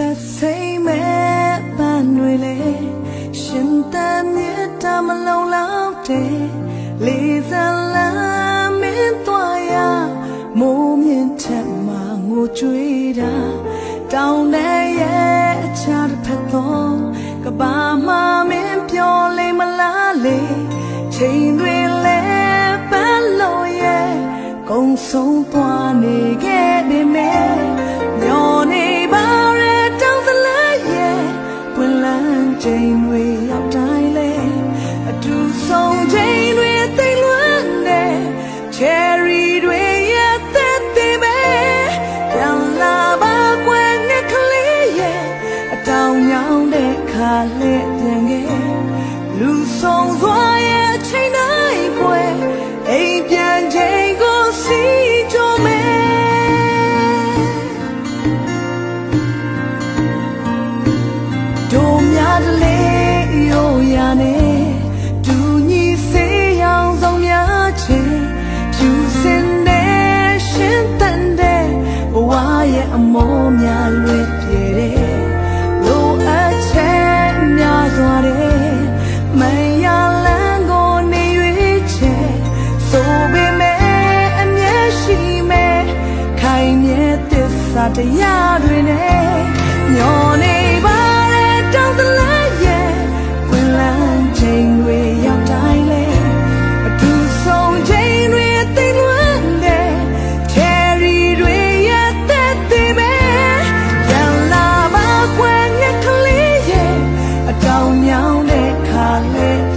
သက်စိမ့်မဲ့ပန်းတွေလေရှင်တန်မြတ်တမလုံးလောက်တဲ့လေးစားလာမင်းသွားရမိုးမြင့်ထက်မှာငိုကြွေးတာတောင်းတဲ့ရဲ့အခြားတစ်ဖက်တော့ကဘာမှမင်းပြောလိမ့်မလားလေချိန်တွေလဲပန်းလို့ရဲ့ကုံဆုံးသွားနေခဲ့ လက်ပြန်ခဲ့လူဆုံးသွားရဲ့ချိန်တိုင်းကွ သာတရားတွေနဲ့မျောနေပါလေတောင်းတလဲရဲ့ဝင်လန်းချိန်တွေရောက်တိုင်းလေအတူဆုံးချိန်တွေသိမ့်လွန်းတယ် Terry တွေရဲ့သက်သေးပဲပြန်လာပါကွယ်ငှက်ကလေးရဲ့အတောင်မြောင်းတဲ့ခါလေး